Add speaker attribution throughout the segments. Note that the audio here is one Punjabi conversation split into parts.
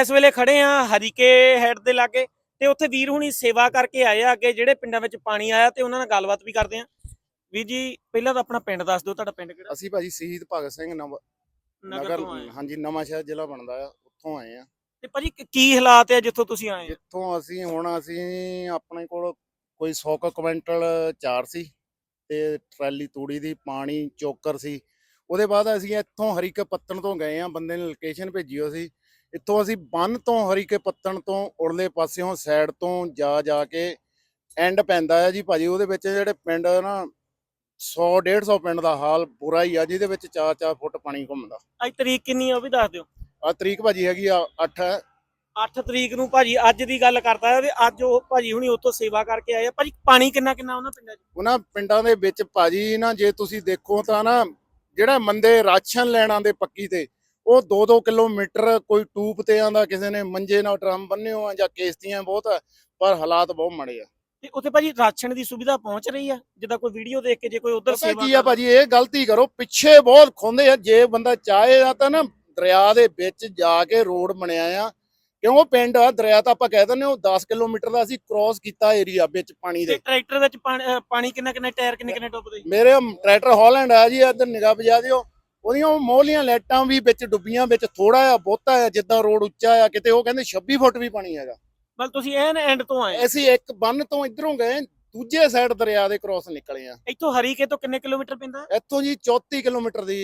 Speaker 1: ਇਸ ਵੇਲੇ ਖੜੇ ਆ ਹਰੀਕੇ ਹੈਡ ਦੇ ਲਾਗੇ ਤੇ ਉੱਥੇ ਵੀਰ ਹੁਣੀ ਸੇਵਾ ਕਰਕੇ ਆਏ ਆ ਅੱਗੇ ਜਿਹੜੇ ਪਿੰਡਾਂ ਵਿੱਚ ਪਾਣੀ ਆਇਆ ਤੇ ਉਹਨਾਂ ਨਾਲ ਗੱਲਬਾਤ ਵੀ ਕਰਦੇ ਆ ਵੀਰ ਜੀ ਪਹਿਲਾਂ ਤਾਂ ਆਪਣਾ ਪਿੰਡ ਦੱਸ ਦਿਓ ਤੁਹਾਡਾ ਪਿੰਡ ਕਿਹੜਾ?
Speaker 2: ਅਸੀਂ ਭਾਜੀ ਸ਼ਹੀਦ ਭਗਤ ਸਿੰਘ
Speaker 1: ਨਗਰ।
Speaker 2: ਹਾਂਜੀ ਨਵਾਂ ਸ਼ਹਿਰ ਜ਼ਿਲ੍ਹਾ ਬਣਦਾ ਆ ਉੱਥੋਂ ਆਏ ਆ।
Speaker 1: ਤੇ ਭਾਜੀ ਕੀ- ਹਾਲਾਤ ਆ ਜਿੱਥੋਂ ਤੁਸੀਂ ਆਏ ਆ?
Speaker 2: ਜਿੱਥੋਂ ਅਸੀਂ ਹੁਣ ਅਸੀਂ ਆਪਣੇ ਕੋਲ ਕੋਈ 100 ਕੁ ਕੁਇੰਟਲ ਚਾਰ ਸੀ ਤੇ ਟਰਾਲੀ ਤੂੜੀ ਦੀ ਪਾਣੀ ਚੋਕਰ ਸੀ। ਉਹਦੇ ਬਾਅਦ ਅਸੀਂ ਇੱਥੋਂ ਹਰੀਕੇ ਪੱਤਣ ਤੋਂ ਗਏ ਆ ਬੰਦੇ ਨੇ ਲੋਕੇਸ਼ਨ ਭੇਜੀ ਹੋਈ ਸੀ। ਇੱਥੋਂ ਅਸੀਂ ਬੰਨ ਤੋਂ ਹਰੀਕੇ ਪੱਤਣ ਤੋਂ ਉਰਲੇ ਪਾਸਿਓਂ ਸਾਈਡ ਤੋਂ ਜਾ ਜਾ ਕੇ ਐਂਡ ਪੈਂਦਾ ਆ ਜੀ ਭਾਜੀ। ਉਹਦੇ ਵਿੱਚ ਜਿਹੜੇ ਪਿੰਡ ਨਾ 100 150 ਪਿੰਡ ਦਾ ਹਾਲ ਬੁਰਾ ਹੀ ਆ ਜਿਹਦੇ ਵਿੱਚ 4-4 ਫੁੱਟ ਪਾਣੀ ਘੁੰਮਦਾ।
Speaker 1: ਅੱਜ ਤਰੀਕ ਕਿੰਨੀ ਆ ਉਹ ਵੀ ਦੱਸ ਦਿਓ।
Speaker 2: ਆ ਤਰੀਕ ਭਾਜੀ ਹੈਗੀ ਆ 8
Speaker 1: 8 ਤਰੀਕ ਨੂੰ ਭਾਜੀ ਅੱਜ ਦੀ ਗੱਲ ਕਰਦਾ ਹੈ ਤੇ ਅੱਜ ਉਹ ਭਾਜੀ ਹੁਣੀ ਉੱਥੋਂ ਸੇਵਾ ਕਰਕੇ ਆਏ ਆ। ਭਾਜੀ ਪਾਣੀ ਕਿੰਨਾ ਕਿੰਨਾ ਉਹਨਾਂ ਪਿੰਡਾਂ 'ਚ?
Speaker 2: ਉਹਨਾਂ ਪਿੰਡਾਂ ਦੇ ਵਿੱਚ ਭਾਜੀ ਨਾ ਜੇ ਤੁਸੀਂ ਦੇਖੋ ਤਾਂ ਨਾ ਜਿਹੜਾ ਮੰਦੇ ਰਾਸ਼ਨ ਲੈਣ ਆਉਂਦੇ ਪੱਕੀ ਤੇ ਉਹ 2-2 ਕਿਲੋਮੀਟਰ ਕੋਈ ਟੂਬ ਤੇ ਆਂਦਾ ਕਿਸੇ ਨੇ ਮੰਜੇ ਨਾਲ ਡਰਮ ਬੰਨੇ ਹੋ ਆ ਜਾਂ ਕਿਸ਼ਤੀਆਂ ਬਹੁਤ ਆ ਪਰ ਹਾਲਾਤ ਬਹੁਤ ਮਾੜੇ ਆ।
Speaker 1: ਤੇ ਉੱਥੇ ਭਾਜੀ ਰਾਸ਼ਨ ਦੀ ਸੁਵਿਧਾ ਪਹੁੰਚ ਰਹੀ ਆ? ਜਿੱਦਾਂ ਕੋਈ ਵੀਡੀਓ ਦੇਖ ਕੇ ਜੇ ਕੋਈ ਉਧਰ ਸੇਵਾ
Speaker 2: ਕੀ ਆ ਭਾਜੀ ਇਹ ਗਲਤੀ ਕਰੋ ਪਿੱਛੇ ਬਹੁਤ ਖੋਂਦੇ ਆ ਜੇ ਬੰਦਾ ਚਾਹੇ ਆ ਤਾਂ ਨਾ ਦਰਿਆ ਦੇ ਵਿੱਚ ਜਾ ਕੇ ਰੋਡ ਬਣਿਆ ਆ। ਕਿਉਂ? ਉਹ ਪਿੰਡ ਆ ਦਰਿਆ ਤਾਂ ਆਪਾਂ ਕਹਿ ਦਿੰਦੇ ਹਾਂ, ਉਹ 10 ਕਿਲੋਮੀਟਰ ਦਾ ਅਸੀਂ ਕ੍ਰਾਸ ਕੀਤਾ ਏਰੀਆ ਵਿੱਚ ਪਾਣੀ ਦੇ।
Speaker 1: ਟਰੈਕਟਰ ਵਿੱਚ ਪਾਣੀ ਕਿੰਨਾ ਕਿੰਨਾ ਟਾਇਰ ਕਿੰਨੇ ਕਿੰਨੇ ਡੁੱਬਦੇ?
Speaker 2: ਮੇਰੇ ਟਰੈਕਟਰ ਹਾਲੈਂਡ ਆ ਜੀ ਇੱਧਰ ਨਿਗਾਹ ਵਜਾ ਦਿਓ। ਉਹਦੀਆਂ ਉਹ ਮੋਹਲੀਆਂ ਲਾਈਟਾਂ ਵੀ ਵਿੱਚ ਡੁੱਬੀਆਂ ਵਿੱਚ ਥੋੜਾ ਆ ਬਹੁਤਾ ਆ ਜਿੱਦਾਂ ਰੋਡ ਉੱਚਾ ਆ ਕਿਤੇ ਉਹ ਕਹਿੰਦੇ 26 ਫੁੱਟ ਵੀ ਪਾਣੀ ਹੈਗਾ
Speaker 1: ਮਤਲਬ ਤੁਸੀਂ ਐਨ ਐਂਡ ਤੋਂ ਆਏ।
Speaker 2: ਅਸੀਂ ਇੱਕ ਬੰਨ ਤੋਂ ਇਧਰੋਂ ਗਏ ਦੂਜੇ ਸਾਈਡ ਦਰਿਆ ਦੇ ਕ੍ਰਾਸ ਨਿਕਲੇ ਆ
Speaker 1: ਇੱਥੋਂ ਹਰੀਕੇ ਤੋਂ ਕਿੰਨੇ ਕਿਲੋਮੀਟਰ ਪੈਂਦਾ?
Speaker 2: ਇੱਥੋਂ ਜੀ 34 ਕਿਲੋਮੀਟਰ ਦੀ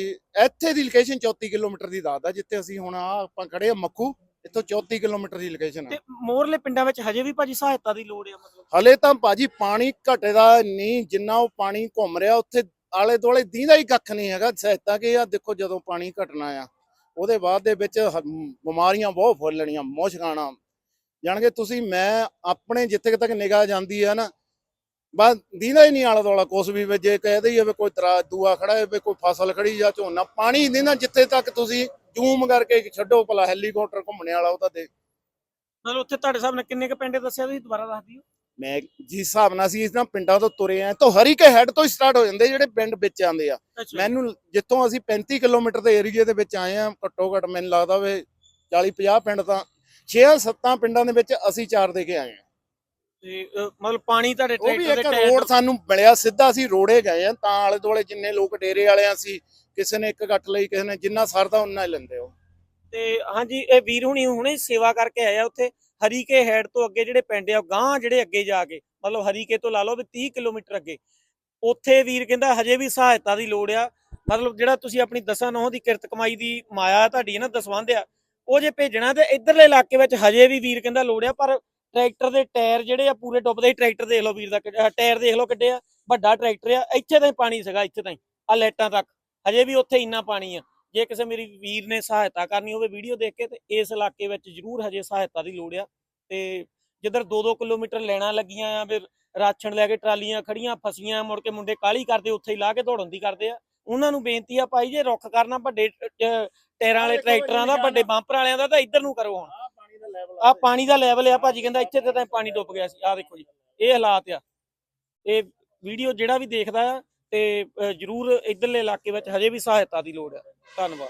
Speaker 2: ਇੱਥੇ ਦੀ ਲੋਕੇਸ਼ਨ 34 ਕਿਲੋਮੀਟਰ ਦੀ ਦੱਸਦਾ ਜਿੱਥੇ ਅਸੀਂ ਹੁਣ ਆ ਆਪਾਂ ਖੜੇ ਆ ਮੱਖੂ ਇੱਥੋਂ 34 ਕਿਲੋਮੀਟਰ ਦੀ ਲੋਕੇਸ਼ਨ
Speaker 1: ਤੇ
Speaker 2: ਆ
Speaker 1: ਮੋਰਲੇ ਪਿੰਡਾਂ ਵਿੱਚ ਹਜੇ ਵੀ ਭਾਜੀ ਸਹਾਇਤਾ ਦੀ ਲੋੜ ਆ ਮਤਲਬ
Speaker 2: ਹਲੇ ਤਾਂ ਭਾਜੀ ਪਾਣੀ ਘਟਦਾ ਨਹੀਂ ਜਿੰਨਾ ਉਹ ਪਾਣੀ ਘੁੰਮ ਰਿਹਾ ਉੱਥੇ ਆਲੇ ਦੁਆਲੇ ਦੀਂਦਾ ਹੀ ਕੱਖ ਨਹੀਂ ਹੈਗਾ। ਸਹਾਇਤਾ ਕਿ ਆ? ਦੇਖੋ ਜਦੋਂ ਪਾਣੀ ਘਟਣਾ ਆ, ਉਹਦੇ ਬਾਅਦ ਦੇ ਵਿੱਚ ਹ- ਬਿਮਾਰੀਆਂ ਬਹੁਤ ਫੁੱਲਣੀਆਂ ਮੁਸ਼ਕਾਣਾ ਜਾਣਗੇ ਤੁਸੀਂ, ਮੈਂ ਆਪਣੇ ਜਿੱਥੇ ਤੱਕ ਨਿਗਾਹ ਜਾਂਦੀ ਆ ਨਾ, ਬਸ ਦੀਂਦਾ ਹੀ ਨਹੀਂ ਆਲਾ ਦੁਆਲਾ ਕੁਛ ਵੀ ਵੀ ਜੇ ਕਹਦੇ ਹੀ ਵੀ ਕੋਈ ਤਰਾ, ਦੂਆ ਖੜਾ ਹੈ ਵੀ ਕੋਈ ਫਸਲ ਖੜੀ ਜਾਂ ਝੋਨਾ, ਪਾਣੀ ਦੀਂਦਾ ਜਿੱਥੇ ਤੱਕ ਤੁਸੀਂ ਜ਼ੂਮ ਕਰਕੇ ਛੱਡੋ ਭਲਾ ਹੈਲੀਕਾਪਟਰ ਘੁੰਮਣੇ ਵਾਲਾ ਉਹ ਤਾਂ ਦੇ
Speaker 1: ਮਤਲਬ ਉੱਥੇ ਤੁਹਾਡੇ ਸਾਹਮਣੇ ਕਿੰਨੇ ਕ ਪਿੰਡ ਦੱਸਿਆ ਤੁਸੀਂ? ਦੁਬਾਰਾ ਦੱਸ ਦਿਓ।
Speaker 2: ਮੈਂ ਜਿਸ ਹਿਸਾਬ ਨਾਲ ਅਸੀਂ ਇਸ ਪਿੰਡਾਂ ਤੋਂ ਤੁਰੇ ਆ ਤਾਂ ਹਰੀਕੇ ਹੈਡ ਤੋਂ ਹੀ ਸਟਾਰਟ ਹੋ ਜਾਂਦੇ ਜਿਹੜੇ ਪਿੰਡ ਵਿੱਚ ਆਉਂਦੇ ਆ। ਮੈਨੂੰ ਜਿੱਥੋਂ ਅਸੀਂ 35 ਕਿਲੋਮੀਟਰ ਦੇ ਏਰੀਏ ਦੇ ਵਿੱਚ ਆਏ ਆ ਘੱਟੋ ਘੱਟ ਮੈਨੂੰ ਲੱਗਦਾ ਵੇ 40 50 ਪਿੰਡ ਤਾਂ 6-7 ਪਿੰਡਾਂ ਦੇ ਵਿੱਚ ਅਸੀਂ ਚਾਰ ਦੇ ਕੇ ਆਏ ਆ।
Speaker 1: ਤੇ ਮਤਲਬ ਪਾਣੀ ਤੁਹਾਡੇ
Speaker 2: ਉਹ ਵੀ
Speaker 1: ਟਰੈਕਟਰ
Speaker 2: ਇੱਕ
Speaker 1: ਦੇ ਟਾਇਰ
Speaker 2: ਰੋਡ ਸਾਨੂੰ ਮਿਲਿਆ ਸਿੱਧਾ ਅਸੀਂ ਰੋੜੇ ਗਏ ਆ ਤਾਂ ਆਲੇ ਦੁਆਲੇ ਜਿੰਨੇ ਲੋਕ ਡੇਰੇ ਵਾਲਿਆਂ ਸੀ ਕਿਸੇ ਨੇ ਇੱਕ ਗੱਟ ਲਈ ਕਿਸੇ ਨੇ ਜਿੰਨਾ ਸਰਦਾ ਉਹਨਾਂ ਹੀ ਲੈਂਦੇ ਉਹ।
Speaker 1: ਤੇ ਹਾਂਜੀ ਇਹ ਵੀਰ ਹੁਣੀ ਹੁਣੇ ਸੇਵਾ ਕਰਕੇ ਆਏ ਆ ਉੱਥੇ। ਹਰੀਕੇ ਹੈਡ ਤੋਂ ਅੱਗੇ ਜਿਹੜੇ ਪਿੰਡ ਆ ਗਾਂ ਜਿਹੜੇ ਅੱਗੇ ਜਾ ਕੇ, ਮਤਲਬ ਹਰੀਕੇ ਤੋਂ ਲਾ ਲਓ ਵੀ 30 ਕਿਲੋਮੀਟਰ ਅੱਗੇ, ਉੱਥੇ ਵੀਰ ਕਹਿੰਦਾ ਹਜੇ ਵੀ ਸਹਾਇਤਾ ਦੀ ਲੋੜ ਆ। ਮਤਲਬ ਜਿਹੜਾ ਤੁਸੀਂ ਆਪਣੀ ਦਸਾਂ ਨੌਂ ਦੀ ਕਿਰਤ ਕਮਾਈ ਦੀ ਮਾਇਆ ਤੁਹਾਡੀ ਹੈ ਨਾ, ਦਸਵੰਧ ਆ, ਉਹ ਜੇ ਭੇਜਣਾ ਤੇ ਇਧਰਲੇ ਇਲਾਕੇ ਵਿੱਚ ਹਜੇ ਵੀ ਵੀਰ ਕਹਿੰਦਾ ਲੋੜ ਆ, ਪਰ ਟਰੈਕਟਰ ਦੇ ਟਾਇਰ ਜਿਹੜੇ ਆ ਪੂਰੇ ਡੁੱਬਦੇ ਹੀ ਟਰੈਕਟਰ ਦੇਖ ਲਓ ਵੀਰ ਦਾ ਕਿੱਡਾ- ਟਾਇਰ ਦੇਖ ਲਓ ਕਿੱਡੇ ਆ, ਵੱਡਾ ਟਰੈਕਟਰ ਆ, ਇੱਥੇ ਤਾਂ ਪਾਣੀ ਸੀਗਾ, ਇੱਥੇ ਤਾਂ ਹੀ ਆ ਲਾਈਟਾਂ ਤੱਕ, ਹਜੇ ਵੀ ਉੱਥੇ ਇੰਨਾ ਪਾਣੀ ਆ। ਜੇ ਕਿਸੇ ਮੇਰੀ ਵੀਰ ਨੇ ਸਹਾਇਤਾ ਕਰਨੀ ਹੋਵੇ ਵੀਡੀਓ ਦੇਖ ਕੇ ਤੇ ਇਸ ਇਲਾਕੇ ਵਿੱਚ ਜ਼ਰੂਰ ਹਜੇ ਸਹਾਇਤਾ ਦੀ ਲੋੜ ਆ। ਤੇ ਜਿੱਧਰ 2-2 ਕਿਲੋਮੀਟਰ ਲੈਣਾ ਲੱਗੀਆਂ ਆ ਫਿਰ ਰਾਸ਼ਨ ਲੈ ਕੇ ਟਰਾਲੀਆਂ ਖੜੀਆਂ ਫਸੀਆਂ ਮੁੜ ਕੇ ਮੁੰਡੇ ਕਾਲੀ ਕਰਦੇ ਉੱਥੇ ਹੀ ਲਾ ਕੇ ਦੌੜਨ ਦੀ ਕਰਦੇ ਆ। ਉਹਨਾਂ ਨੂੰ ਬੇਨਤੀ ਆ ਭਾਈ ਜੇ ਰੁੱਖ ਕਰਨਾ ਵੱਡੇ ਟ- ਟ- ਟਾਇਰਾਂ ਵਾਲੇ ਟਰੈਕਟਰਾਂ ਦਾ ਵੱਡੇ ਬੰਪਰ ਵਾਲਿਆਂ ਦਾ ਤਾਂ ਇੱਧਰ ਨੂੰ ਕਰੋ ਹੁਣ।
Speaker 2: ਆ ਪਾਣੀ ਦਾ ਲੈਵਲ
Speaker 1: ਆ ਭਾਜੀ ਕਹਿੰਦਾ ਇੱਥੇ ਤੇ ਤਾਂ ਪਾਣੀ ਡੁੱਬ ਗਿਆ ਸੀ। ਆ ਦੇਖੋ ਜੀ ਇਹ ਹਾਲਾਤ ਆ। ਇਹ ਵੀਡੀਓ ਜਿਹੜਾ ਵੀ ਦੇਖਦਾ ਤੇ ਜ਼ਰੂਰ ਇਧਰਲੇ ਇਲਾਕੇ ਵਿੱਚ ਹਜੇ ਵੀ ਸਹਾਇਤਾ ਦੀ ਲੋੜ ਆ। ਧੰਨਵਾਦ